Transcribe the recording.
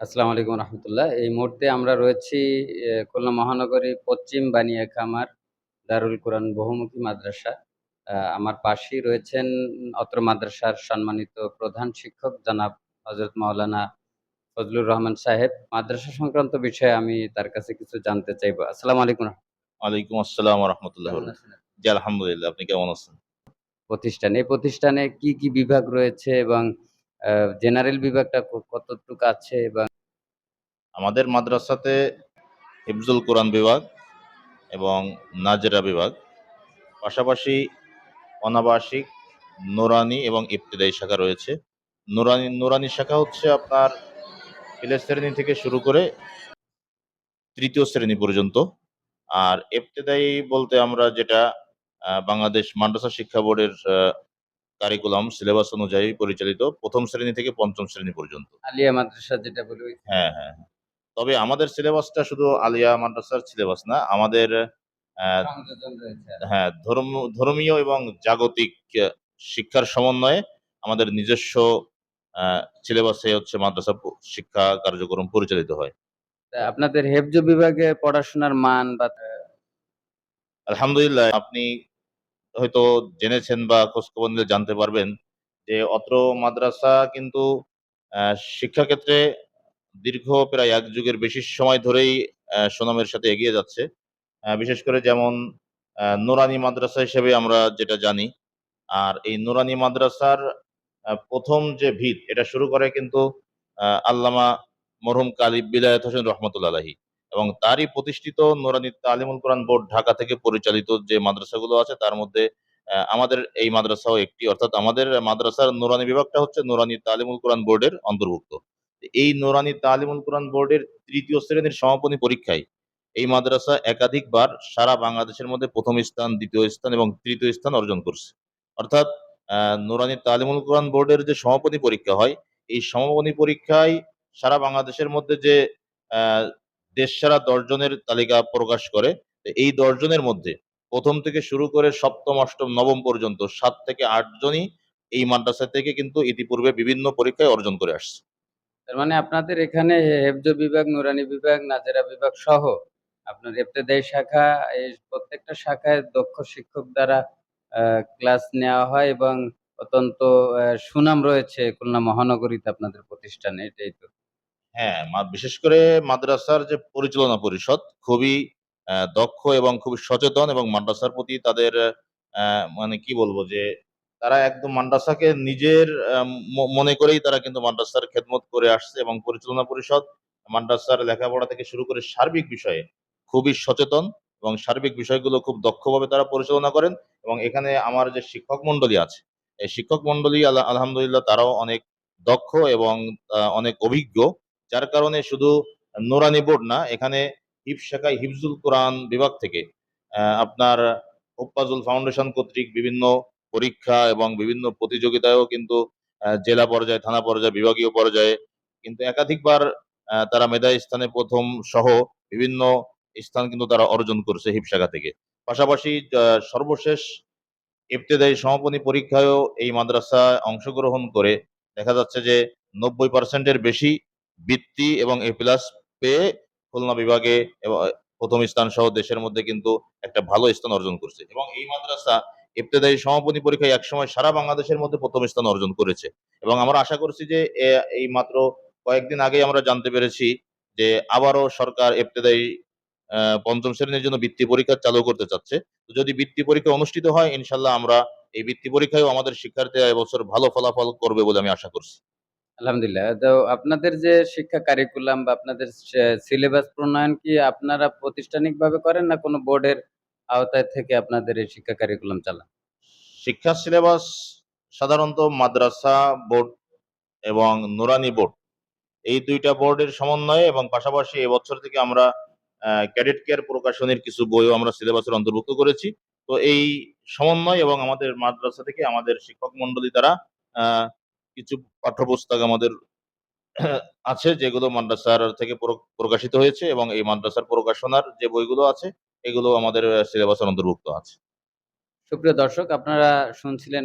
আসসালামু আলাইকুম রহমতুল্লাহ। এই মুহূর্তে আমরা রয়েছি খুলনা মহানগরী পশ্চিম বানিয়া খামার দারুল কোরআন বহুমুখী মাদ্রাসা। আমার পাশেই রয়েছেন অত্র মাদ্রাসার সম্মানিত প্রধান শিক্ষক জনাব হজরত মাওলানা ফজলুর রহমান সাহেব। মাদ্রাসা সংক্রান্ত বিষয়ে আমি তার কাছে কিছু জানতে চাইব। আসসালামু আলাইকুম ওয়ালাইকুম আসসালাম রহমতুল্লাহ জি আলহামদুলিল্লাহ আপনি কেমন আছেন? প্রতিষ্ঠান এই প্রতিষ্ঠানে কি কি বিভাগ রয়েছে এবং জেনারেল বিভাগটা কতটুকু আছে এবং আমাদের মাদ্রাসাতে হিফজুল কোরআন বিভাগ এবং নাজেরা বিভাগ, পাশাপাশি অনাবাসিক নোরানি এবং ইবতদায়ী শাখা রয়েছে। নোরানি নোরানি শাখা হচ্ছে আপনার প্লে শ্রেণি থেকে শুরু করে তৃতীয় শ্রেণি পর্যন্ত। আর ইবতদায়ী বলতে আমরা যেটা বাংলাদেশ মাদ্রাসা শিক্ষা বোর্ডের কারিকুলাম সিলেবাস অনুযায়ী পরিচালিত প্রথম শ্রেণি থেকে পঞ্চম শ্রেণি পর্যন্ত। আলিয়া মাদ্রাসা যেটা বলি হ্যাঁ হ্যাঁ হ্যাঁ। তবে আমাদের সিলেবাসটা শুধু আলিয়া মাদ্রাসার সিলেবাস না আমাদের হ্যাঁ ধর্ম ধর্মীয় এবং জাগতিক শিক্ষার সমন্বয়ে আমাদের নিজস্ব সিলেবাসে হচ্ছে মাদ্রাসা শিক্ষা কার্যক্রম পরিচালিত হয়। আপনাদের হেফজ বিভাগে পড়াশোনার মান বা আলহামদুলিল্লাহ আপনি হয়তো জেনেছেন বা খোঁজখবর জানতে পারবেন যে অত্র মাদ্রাসা কিন্তু শিক্ষাক্ষেত্রে দীর্ঘ প্রায় এক যুগের বেশি সময় ধরেই সুনামের সাথে এগিয়ে যাচ্ছে। বিশেষ করে যেমন নুরানি মাদ্রাসা হিসেবে আমরা যেটা জানি, আর এই নুরানি মাদ্রাসার প্রথম যে ভিত, এটা শুরু করে কিন্তু আল্লামা মরহুম কালী বিলায়ত হোসেন রহমতুল্লাহ এবং তারই প্রতিষ্ঠিত নুরানি তালিমুল কোরআন বোর্ড ঢাকা থেকে পরিচালিত যে মাদ্রাসাগুলো আছে, তার মধ্যে আমাদের এই মাদ্রাসাও একটি। অর্থাৎ আমাদের মাদ্রাসার নুরানি বিভাগটা হচ্ছে নুরানি তালিমুল কোরআন বোর্ডের অন্তর্ভুক্ত। এই নুরানি তালিমুল কোরআন বোর্ডের তৃতীয় শ্রেণির সমাপনী পরীক্ষায় এই মাদ্রাসা একাধিকবার সারা বাংলাদেশের মধ্যে প্রথম স্থান, দ্বিতীয় স্থান এবং তৃতীয় স্থান অর্জন করছে। অর্থাৎ নুরানি তালিমুল কোরআন বোর্ডের যে সমাপনী পরীক্ষা হয়, এই সমাপনী পরীক্ষায় সারা বাংলাদেশের মধ্যে যে দেশ সেরা দশজনের তালিকা প্রকাশ করে এই দশজনের মধ্যে প্রথম থেকে শুরু করে সপ্তম, অষ্টম, নবম পর্যন্ত সাত থেকে আটজনই এই মাদ্রাসা থেকে কিন্তু ইতিপূর্বে বিভিন্ন পরীক্ষায় অর্জন করে আসছে। তার মানে আপনাদের এখানে হেফজ বিভাগ, নুরানি বিভাগ, নাজেরা বিভাগ সহ আপনার ইবতেদায়ী শাখা, এই প্রত্যেকটা শাখায় দক্ষ শিক্ষক দ্বারা ক্লাস নেওয়া হয় এবং অত্যন্ত সুনাম রয়েছে খুলনা মহানগরীতে আপনাদের প্রতিষ্ঠানে, এটাই তো। হ্যাঁ বিশেষ করে মাদ্রাসার যে পরিচালনা পরিষদ খুবই দক্ষ এবং খুবই সচেতন এবং মাদ্রাসার প্রতি তাদের মানে কি বলব যে, তারা একদম মাদ্রাসাকে নিজের মনে করেই তারা কিন্তু মাদ্রাসার খেদমত করে আসছে এবং পরিচালনা পরিষদ মাদ্রাসার লেখাপড়া থেকে শুরু করে সার্বিক বিষয়ে খুবই সচেতন এবং সার্বিক বিষয়গুলো খুব দক্ষভাবে তারা পরিচালনা করেন এবং এখানে আমার যে শিক্ষক মন্ডলী আছে, এই শিক্ষক মন্ডলী আলহামদুলিল্লাহ তারাও অনেক দক্ষ এবং অনেক অভিজ্ঞ যার কারণে শুধু নোরানি বোর্ড না, এখানে হিফ শাখায় হিফজুল কোরআন বিভাগ থেকে আপনার ওপ্পাজুল ফাউন্ডেশন কর্তৃক বিভিন্ন পরীক্ষা এবং বিভিন্ন প্রতিযোগিতায়ও কিন্তু জেলা পর্যায়ে, থানা পর্যায়ে, বিভাগীয় পর্যায়ে কিন্তু একাধিকবার তারা মেধায় স্থানে প্রথম সহ বিভিন্ন স্থান কিন্তু তারা অর্জন করছে হিফ শাখা থেকে। পাশাপাশি সর্বশেষ ইবতেদায়ী সমাপনী পরীক্ষায়ও এই মাদ্রাসায় অংশগ্রহণ করে দেখা যাচ্ছে যে নব্বই পার্সেন্টের বেশি বৃত্তি এবং এ প্লাস পেয়ে খুলনা বিভাগে প্রথম স্থান সহ দেশের মধ্যে কিন্তু একটা ভালো স্থান অর্জন করছে। এবং এই মাদ্রাসা ইবতেদায়ী সমাপনী পরীক্ষায় একসময় সারা বাংলাদেশের মধ্যে প্রথম স্থান অর্জন করেছে। এবং আমরা আশা করছি যে এই মাত্র কয়েকদিন আগেই আমরা জানতে পেরেছি যে আবারও সরকার ইবতেদায়ী আহ, পঞ্চম শ্রেণির জন্য বৃত্তি পরীক্ষা চালু করতে চাচ্ছে। তো যদি বৃত্তি পরীক্ষা অনুষ্ঠিত হয় ইনশাল্লাহ আমরা এই বৃত্তি পরীক্ষায় আমাদের শিক্ষার্থীরা এবছর ভালো ফলাফল করবে বলে আমি আশা করছি। আলহামদুলিল্লাহ। তো আপনাদের যে শিক্ষা কারিকুলাম বা আপনাদের সিলেবাস প্রণয়ন কি আপনারা প্রাতিষ্ঠানিকভাবে করেন না কোনো বোর্ডের আওতায় থেকে আপনাদের এই শিক্ষা কারিকুলাম চালান? শিক্ষা সিলেবাস সাধারণত মাদ্রাসা বোর্ড এবং নুরানি বোর্ড এই দুইটা বোর্ডের সমন্বয়ে এবং পাশাপাশি এবছর থেকে আমরা ক্যাডেট কেয়ার প্রকাশনের কিছু বইও আমরা সিলেবাসের অন্তর্ভুক্ত করেছি। তো এই সমন্বয় এবং আমাদের মাদ্রাসা থেকে আমাদের শিক্ষক মন্ডলী দ্বারা কিছু পাঠ্যপুস্তক আমাদের আছে, যেগুলো মাদ্রাসার থেকে প্রকাশিত হয়েছে এবং এই মাদ্রাসার প্রকাশনার যে বইগুলো আছে, এগুলো আমাদের সিলেবাসের অন্তর্ভুক্ত আছে। সুপ্রিয় দর্শক, আপনারা শুনছিলেন